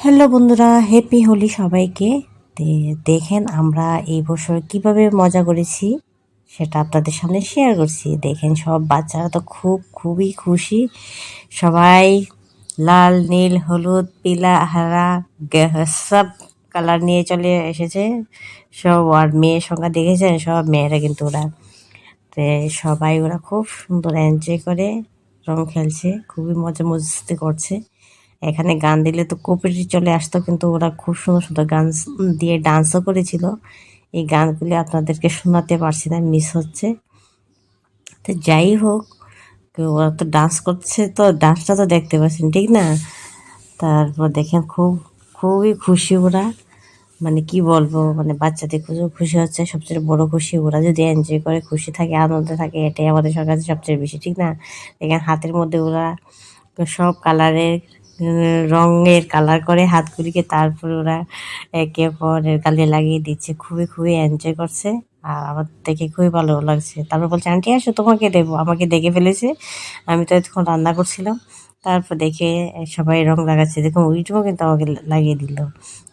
Hello বন্ধুরা happy Holi সবাইকে। দেখেন আমরা এই বছর কীভাবে মজা করেছি, সেটা আপনাদের সামনে শেয়ার করছি। দেখেন সব বাচ্চারা তো খুব, খুবই খুশি। সবাই লাল, নীল, হলুদ, পিলা, হারা সব কালার নিয়ে চলে এসেছে। সব আর মেয়ের সংখ্যা দেখেছেন? সব মেয়েরা কিন্তু ওরা, তে সবাই ওরা খুব সুন্দর এনজয় করে, রং খেলছে, খুবই মজা মস্তি করছে। এখানে গান দিলে তো কপিটি চলে আসতো, কিন্তু ওরা খুব সুন্দর সুন্দর গান দিয়ে ডান্সও করেছিল। এই গানগুলি আপনাদেরকে শোনাতে পারছি না মিস হচ্ছে। তো যাই হোক, ওরা তো ডান্স করছে তো ডান্সটা তো দেখতে পাচ্ছেন, ঠিক না? তারপর দেখেন খুব, খুবই খুশি ওরা। মানে কি বলব মানে বাচ্চাদের খুব খুশি হচ্ছে, সবচেয়ে বড় খুশি ওরা। যদি এনজয় করে, খুশি থাকে, আনন্দে থাকে, এটাই আমাদের কাছে সবচেয়ে বেশি, ঠিক না? দেখেন হাতের মধ্যে ওরা সব কালারের রঙের কালার করে হাতগুলিকে তারপর ওরা একে অপরের গালে লাগিয়ে দিচ্ছে। খুবই খুবই এনজয় করছে। আর আমার দেখে খুবই ভালো লাগছে। তারপর বলছে, আন্টি, আসো, তোমাকে দেবো। আমাকে দেখে ফেলেছে। আমি তো এতক্ষণ রান্না করছিলাম। তারপর দেখে সবাই রং লাগাচ্ছে। দেখুন ওইটুকু কিন্তু আমাকে লাগিয়ে দিল।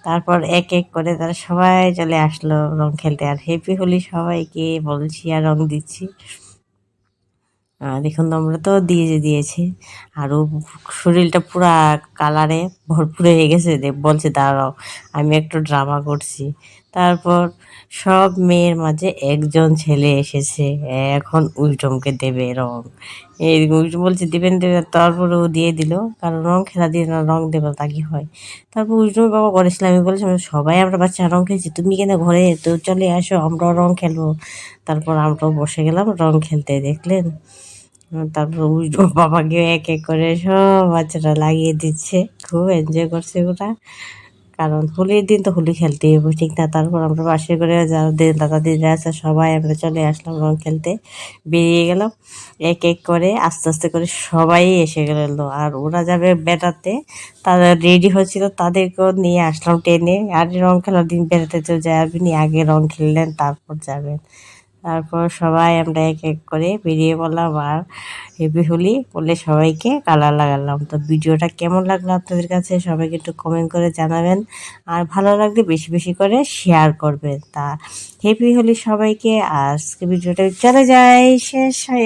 তারপর এক এক করে তারা সবাই চলে আসলো রং খেলতে। আর হ্যাপি হলি সবাইকে বলছি আর রং দিচ্ছি। দেখুন, আমরা তো দিয়ে দিয়েছি। আর ও শরীরটা পুরা কালারে ভরপুর হয়ে গেছে। বলছে, দাঁড়াও, আমি একটু ড্রামা করছি। তারপর সব মেয়ের মাঝে একজন ছেলে এসেছে। এখন উইটমকে দেবে রং। এই উইটম বলছে, দেবেন দেবেন। তারপর ও দিয়ে দিল। কারণ রং খেলা দিয়ে না রং দেবে তা কি হয়? তারপর উইটমের বাবা করেছিল আমি বলেছিলাম সবাই আমরা বাচ্চা রং খেলছি। তুমি কেন ঘরে তো চলে আসো, আমরাও রং খেলব। তারপর আমরাও বসে গেলাম, রং খেলতে দেখলেন। তারপর উল্টো বাবাকে এক এক করে সব বাচ্চারা লাগিয়ে দিচ্ছে। খুব এনজয় করছে ওরা। কারণ হোলির দিন তো হোলি খেলতেই হবে, ঠিক না? তারপর আমরা বাসে করে যাদের দাদা দিদিরা আছে সবাই আমরা চলে আসলাম রং খেলতে, বেরিয়ে গেলাম, এক এক করে আস্তে আস্তে করে সবাই এসে গেল। আর ওরা যাবে বেড়াতে, তারা রেডি হচ্ছিল তাদেরকেও নিয়ে আসলাম টেনে। আর রং খেলার দিন বেড়াতে তো যাবেন আগে রং খেললেন, তারপর যাবেন। তারপর সবাই আমরা এক এক করে বেরিয়ে পড়লাম আর হেপি হলি বলে সবাইকে কালার লাগালাম। তো ভিডিওটা কেমন লাগল আপনাদের কাছে সবাইকে একটু কমেন্ট করে জানাবেন। আর ভালো লাগলে বেশি বেশি করে শেয়ার করবেন। তা হেপি হলি সবাইকে। আজকে ভিডিওটা চলে যায় শেষ হয়ে।